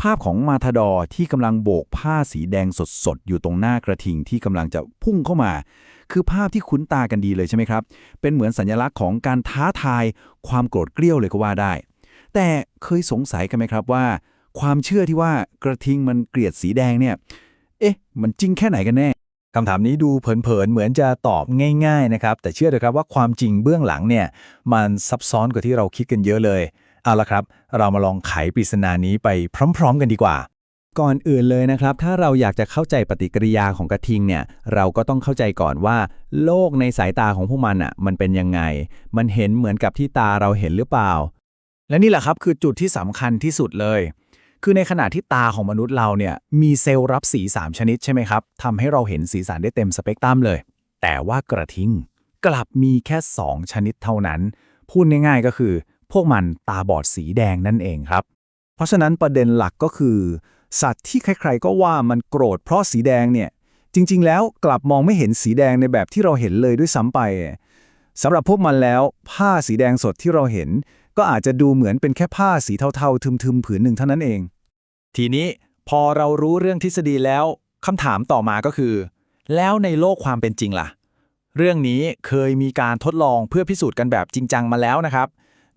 ภาพของมาทาดอที่กำลังโบกผ้าสีแดงสดๆ อยู่ตรงหน้ากระทิงที่กำลังจะพุ่งเข้ามา คือภาพที่คุ้นตากันดีเลยใช่ไหมครับ เป็นเหมือนสัญลักษณ์ของการท้าทาย ความโกรธเกรี้ยวเลยก็ว่าได้ แต่เคยสงสัยกันไหมครับว่า ความเชื่อที่ว่ากระทิงมันเกลียดสีแดงเนี่ย เอ๊ะ มันจริงแค่ไหนกันแน่คำถามนี้ดูเผินๆ เหมือนจะตอบง่าย ๆ นะครับ แต่เชื่อเถอะครับว่าความจริงเบื้องหลังเนี่ย มันซับซ้อนกว่าที่เราคิดกันเยอะเลย เอาละครับ เรามาลองไขปริศนานี้ไปพร้อม ๆ กันดีกว่า ก่อนอื่นเลยนะครับ ถ้าเราอยากจะเข้าใจปฏิกิริยาของกระทิงเนี่ย เราก็ต้องเข้าใจก่อนว่า โลกในสายตาของพวกมันอะ มันเป็นยังไง มันเห็นเหมือนกับที่ตาเราเห็นหรือเปล่า และนี่แหละครับคือจุดที่สำคัญที่สุดเลย คือในขณะที่ตาของมนุษย์เราเนี่ย มีเซลล์รับสี 3 ชนิดใช่ไหมครับทำให้เราเห็นสีสันได้เต็มสเปกตรัมเลย แต่ว่ากระทิงกลับมีแค่ 2 ชนิดเท่านั้น พูดง่ายๆก็คือ พวกมันตาบอดสีแดงนั่นเองครับ เพราะฉะนั้นประเด็นหลักก็คือ สัตว์ที่ใครๆก็ว่ามันโกรธเพราะสีแดงเนี่ย จริง ๆ แล้วกลับมองไม่เห็นสีแดงในแบบที่เราเห็นเลยด้วยซ้ำไปสำหรับพวกมันแล้ว ผ้าสีแดงสดที่เราเห็น ก็อาจจะดูเหมือนเป็นแค่ผ้าสีเทาๆ ทึมๆ ผืนหนึ่งเท่านั้นเอง ทีนี้พอเรารู้เรื่องทฤษฎีแล้วคำถามต่อมาก็คือ แล้วในโลกความเป็นจริงล่ะ เรื่องนี้เคยมีการทดลองเพื่อพิสูจน์กันแบบจริงจังมาแล้วนะครับ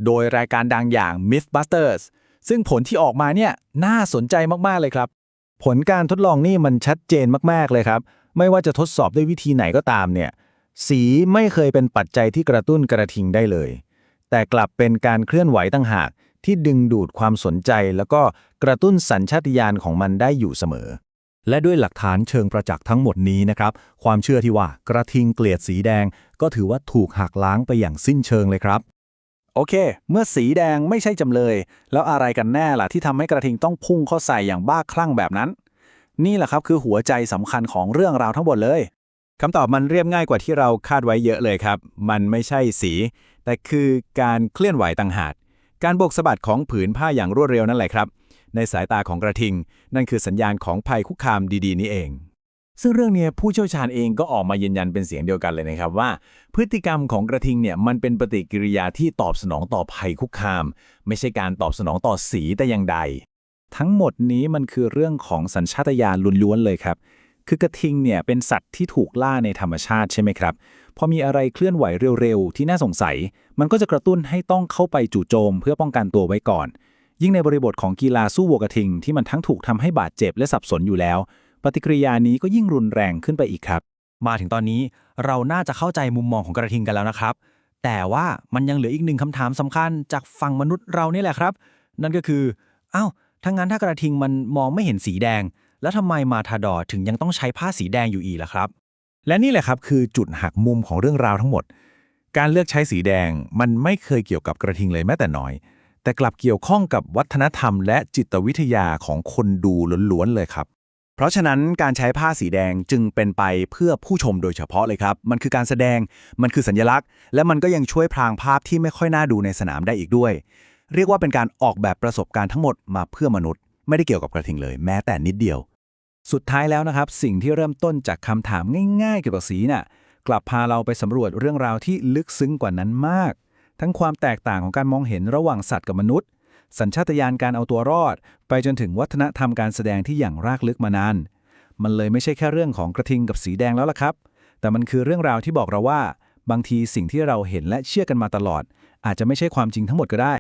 โดยรายการดังอย่าง Mythbusters ซึ่งผลที่ออกมาเนี่ยน่าสนใจมาก ๆ เลยครับ ผลการทดลองนี่มันชัดเจนมาก ๆ เลยครับ ไม่ว่าจะทดสอบด้วยวิธีไหนก็ตามเนี่ย สีไม่เคยเป็นปัจจัยที่กระตุ้นกระทิงได้เลย แต่กลับเป็นการเคลื่อนไหวต่างหากที่ดึงดูดความสนใจ แล้วก็กระตุ้นสัญชาตญาณของมันได้อยู่เสมอ และด้วยหลักฐานเชิงประจักษ์ทั้งหมดนี้นะครับ ความเชื่อที่ว่ากระทิงเกลียดสีแดง ก็ถือว่าถูกหักล้างไปอย่างสิ้นเชิงเลยครับ โอเค เมื่อสีแดงไม่ใช่จำเลย แล้วอะไรกันแน่ล่ะที่ทำให้กระทิงต้องพุ่งเข้าใส่อย่างบ้าคลั่งแบบนั้น นี่แหละครับคือหัวใจสำคัญของเรื่องราวทั้งหมดเลยคำตอบมันเรียบง่ายกว่าที่เราคาดไว้เยอะเลยครับ มันไม่ใช่สี แต่คือการเคลื่อนไหวต่างหากการโบกสะบัดของผืนผ้าอย่างรวดเร็วนั่นแหละครับ ในสายตาของกระทิง นั่นคือสัญญาณของภัยคุกคามดีๆ นี่เอง ซึ่งเรื่องนี้ผู้เชี่ยวชาญเองก็ออกมายืนยันเป็นเสียงเดียวกันเลยนะครับว่า พฤติกรรมของกระทิงเนี่ยมันเป็นปฏิกิริยาที่ตอบสนองต่อภัยคุกคาม ไม่ใช่การตอบสนองต่อสีแต่อย่างใด ทั้งหมดนี้มันคือเรื่องของสัญชาตญาณล้วนๆเลยครับ คือกระทิงเนี่ยเป็นสัตว์ที่ถูกล่าในธรรมชาติใช่ไหมครับพอมีอะไรเคลื่อนไหวเร็วๆที่น่าสงสัย มันก็จะกระตุ้นให้ต้องเข้าไปจู่โจม เพื่อป้องกันตัวไว้ก่อน ยิ่งในบริบทของกีฬาสู้วัวกระทิงที่มันทั้งถูกทำให้บาดเจ็บและสับสนอยู่แล้ว ปฏิกิริยานี้ก็ยิ่งรุนแรงขึ้นไปอีกครับ มาถึงตอนนี้เราน่าจะเข้าใจมุมมองของกระทิงกันแล้วนะครับ แต่ว่ามันยังเหลืออีกหนึ่งคำถามสำคัญจากฝั่งมนุษย์เรานี่แหละครับ นั่นก็คืออ้าวถ้างั้นถ้ากระทิงมันมองไม่เห็นสีแดง แล้วทำไมมาทาดอถึงยังต้องใช้ผ้าสีแดงอยู่อีกล่ะครับ และนี่แหละครับคือจุดหักมุมของเรื่องราวทั้งหมด การเลือกใช้สีแดงมันไม่เคยเกี่ยวกับกระทิงเลยแม้แต่น้อย แต่กลับเกี่ยวข้องกับวัฒนธรรม และจิตวิทยาของคนดูล้วนๆเลยครับ เพราะฉะนั้นการใช้ผ้าสีแดงจึงเป็นไปเพื่อผู้ชมโดยเฉพาะเลยครับ มันคือการแสดง มันคือสัญลักษณ์ และมันก็ยังช่วยพรางภาพที่ไม่ค่อยน่าดูในสนามได้อีกด้วย เรียกว่าเป็นการออกแบบประสบการณ์ทั้งหมดมาเพื่อมนุษย์ ไม่ได้เกี่ยวกับกระทิงเลย แม้แต่นิดเดียว สุดท้ายแล้วนะครับ สิ่งที่เริ่มต้นจากคำถามง่ายๆเกี่ยวกับสีน่ะกลับพาเราไปสำรวจเรื่องราวที่ลึกซึ้งกว่านั้นมาก ทั้งความแตกต่างของการมองเห็นระหว่างสัตว์กับมนุษย์ สัญชาตญาณการเอาตัวรอด ไปจนถึงวัฒนธรรมการแสดงที่อย่างรากลึกมานาน มันเลยไม่ใช่แค่เรื่องของกระทิงกับสีแดงแล้วล่ะครับ แต่มันคือเรื่องราวที่บอกเราว่า บางทีสิ่งที่เราเห็นและเชื่อกันมาตลอด อาจจะไม่ใช่ความจริงทั้งหมดก็ได้